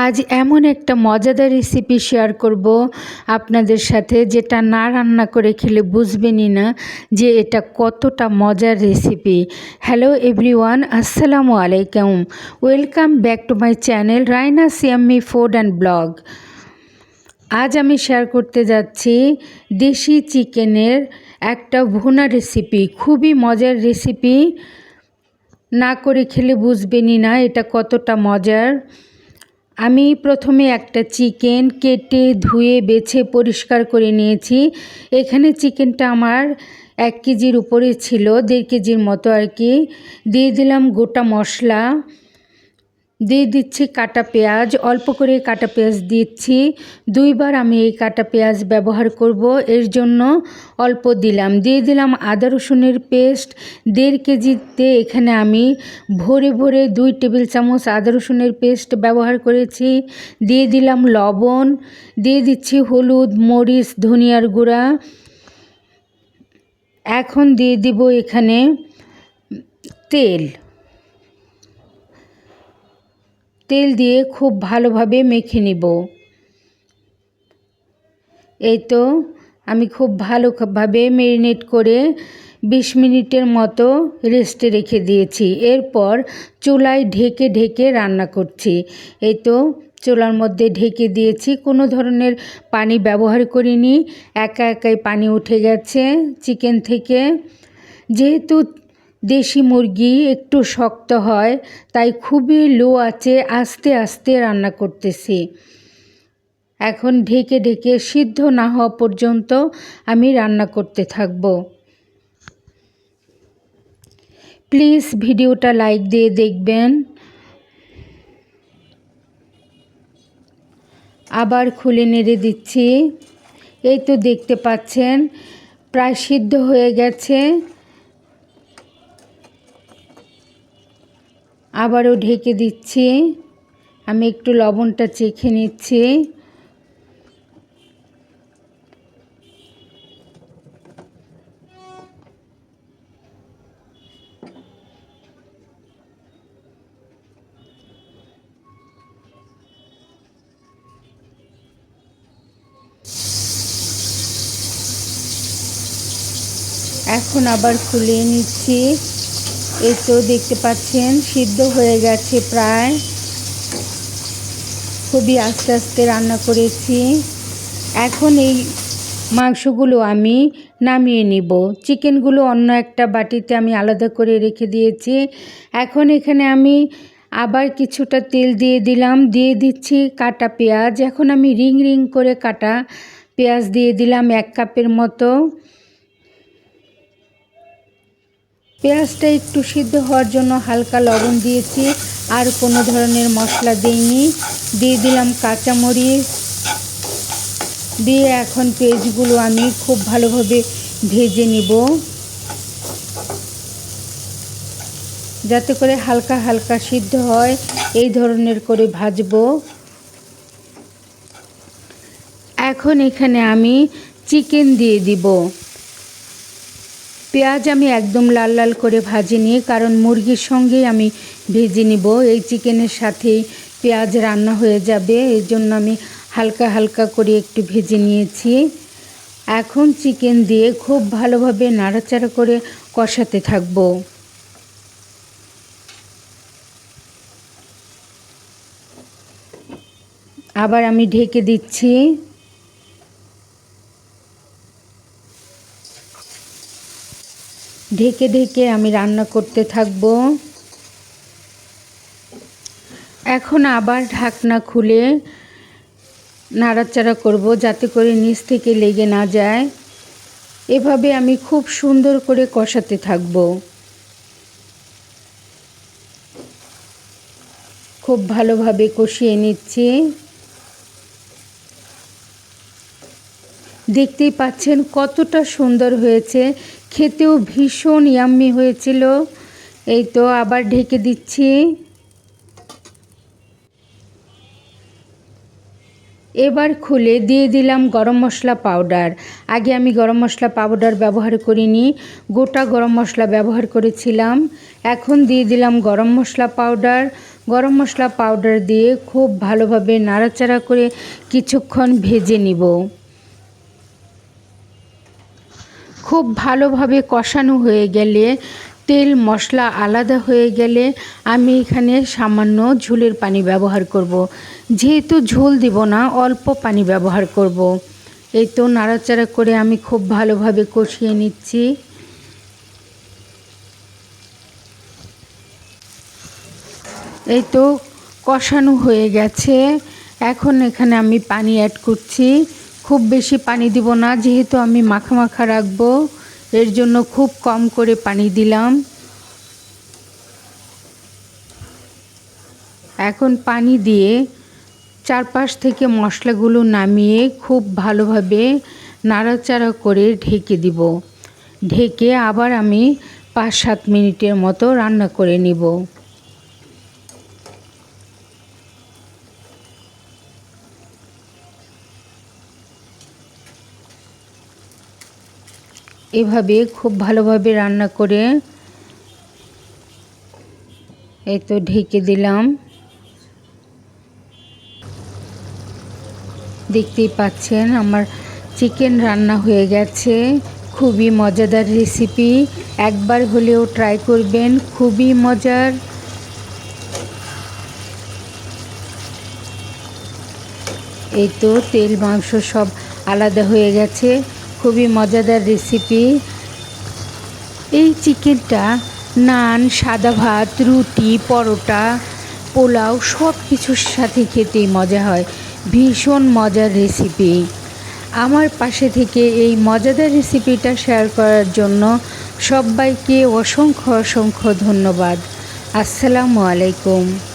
আজ এমন একটা মজাদার রেসিপি শেয়ার করব আপনাদের সাথে যেটা না রান্না করে খেলে বুঝবেনই না যে এটা কতটা মজার রেসিপি হ্যালো এভরিওয়ান আসসালামু আলাইকুম। Welcome back to my channel Raina সিয়াম্মি food and blog আজ আমি শেয়ার করতে যাচ্ছি দেশি চিকেনের একটা ভুনা রেসিপি খুবই মজার রেসিপি না করে খেলে বুঝবেনই না এটা কতটা মজার। আমি প্রথমে একটা চিকেন কেটে ধুয়ে, বেছে, পরিষ্কার করে নিয়েছি। এখানে চিকেনটা আমার এক কেজির উপরে ছিল, দেড় কেজির মতো আর কি। দিয়ে দিলাম গোটা মশলা। দিয়ে দিচ্ছি কাটা পেঁয়াজ, অল্প করে কাটা পেঁয়াজ দিচ্ছি। দুইবার আমি এই কাটা পেঁয়াজ ব্যবহার করব, এর জন্য অল্প দিলাম। দিয়ে দিলাম আদা রসুনের পেস্ট। দেড় কেজিতে এখানে আমি ভরে ভরে দুই টেবিল চামচ আদা রসুনের পেস্ট ব্যবহার করেছি। দিয়ে দিলাম লবণ। দিয়ে দিচ্ছি হলুদ, মরিচ, ধনিয়ার গুঁড়া। এখন দিয়ে দিব এখানে তেল। তেল দিয়ে খুব ভালোভাবে মেখে নিব। এই তো আমি খুব ভালোভাবে মেরিনেট করে বিশ মিনিটের মতো রেস্টে রেখে দিয়েছি। এরপর চুলায় ঢেকে ঢেকে রান্না করছি। এই তো চুলার মধ্যে ঢেকে দিয়েছি। কোনো ধরনের পানি ব্যবহার করিনি। একা একাই পানি উঠে গেছে চিকেন থেকে। যেহেতু দেশি মুরগি একটু শক্ত হয়, তাই খুবই লো আছে আস্তে আস্তে রান্না করতেছি। এখন ঢেকে ঢেকে সিদ্ধ না হওয়া পর্যন্ত আমি রান্না করতে থাকব। প্লিজ ভিডিওটা লাইক দিয়ে দেখবেন। আবার খুলে নেড়ে দিচ্ছি। এই তো দেখতে পাচ্ছেন, প্রায় সিদ্ধ হয়ে গেছে। আবারও ঢেকে দিচ্ছি। আমি একটু লবণটা চেখে নিচ্ছি। এখন আবার খুলে নিচ্ছি। এই তো দেখতে পাচ্ছেন, সিদ্ধ হয়ে গেছে প্রায়। খুবই আস্তে আস্তে রান্না করেছি। এখন এই মাংসগুলো আমি নামিয়ে নিব। চিকেনগুলো অন্য একটা বাটিতে আমি আলাদা করে রেখে দিয়েছি। এখন এখানে আমি আবার কিছুটা তেল দিয়ে দিলাম। দিয়ে দিচ্ছি কাটা পেঁয়াজ। এখন আমি রিং রিং করে কাটা পেঁয়াজ দিয়ে দিলাম এক কাপের মতো। পেঁয়াজটা একটু সিদ্ধ হওয়ার জন্য হালকা লবণ দিয়েছি, আর কোনো ধরনের মশলা দিইনি। দিয়ে দিলাম কাঁচামরিচ। দিয়ে এখন পেঁয়াজগুলো আমি খুব ভালোভাবে ভেজে নিব। যাতে করে হালকা হালকা সিদ্ধ হয়, এই ধরনের করে ভাজবো। এখন এখানে আমি চিকেন দিয়ে দিব। পেঁয়াজ আমি একদম লাল লাল করে ভাজিনি কারণ মুরগির সঙ্গেই আমি ভেজে নিব। এই চিকেনের সাথেই পেঁয়াজ রান্না হয়ে যাবে এই জন্য আমি হালকা হালকা করে একটু ভেজে নিয়েছি। এখন চিকেন দিয়ে খুব ভালোভাবে নাড়াচাড়া করে কষাতে থাকব। আবার আমি ঢেকে দিচ্ছি। ঢেকে ঢেকে আমি রান্না করতে থাকব। এখন আবার ঢাকনা খুলে নাড়াচাড়া করব যাতে করে নিচ থেকে লেগে না যায়। এভাবে আমি খুব সুন্দর করে কষাতে থাকব। খুব ভালোভাবে কষিয়ে নিচ্ছি। দেখতেই পাচ্ছেন কতটা সুন্দর হয়েছে। খেতেও ভীষণ ইয়াম্মি হয়েছিল। এই তো আবার ঢেকে দিচ্ছি। এবার খুলে দিয়ে দিলাম গরম মশলা পাউডার আগে আমি গরম মশলা পাউডার ব্যবহার করিনি, গোটা গরম মশলা ব্যবহার করেছিলাম। এখন দিয়ে দিলাম গরম মশলা পাউডার গরম মশলা পাউডার দিয়ে খুব ভালোভাবে নাড়াচাড়া করে কিছুক্ষণ ভেজে নিব। খুব ভালোভাবে কষানো হয়ে গেলে, তেল, মশলা আলাদা হয়ে গেলে আমি এখানে সামান্য ঝোলের পানি ব্যবহার করব। যেহেতু ঝোল দিব না, অল্প পানি ব্যবহার করব। এই তো নাড়াচাড়া করে আমি খুব ভালোভাবে কষিয়ে নিচ্ছি এই তো কষানো হয়ে গেছে এখন এখানে আমি পানি অ্যাড করছি খুব বেশি পানি দিব না, যেহেতু আমি মাখা মাখা রাখব, এর জন্য খুব কম করে পানি দিলাম। এখন পানি দিয়ে চারপাশ থেকে মশলাগুলো নামিয়ে খুব ভালোভাবে নাড়াচাড়া করে ঢেকে দিব। ঢেকে আবার আমি পাঁচ সাত মিনিটের মতো রান্না করে নিব। এভাবে খুব ভালোভাবে রান্না করে এই তো ঢেকে দিলাম। দেখতেই পাচ্ছেন আমার চিকেন রান্না হয়ে গেছে। খুবই মজাদার রেসিপি। একবার হলেও ট্রাই করবেন, খুবই মজার। এই তো তেল, মাংস সব আলাদা হয়ে গেছে। খুবই মজাদার রেসিপি এই চিকেনটা নান, সাদা ভাত, রুটি, পরোটা, পোলাও সব কিছুর সাথে খেতেই মজা হয়। ভীষণ মজার রেসিপি আমার পাশে থেকে এই মজাদার রেসিপিটা শেয়ার করার জন্য সবাইকে অসংখ্য অসংখ্য ধন্যবাদ। আসসালামু আলাইকুম।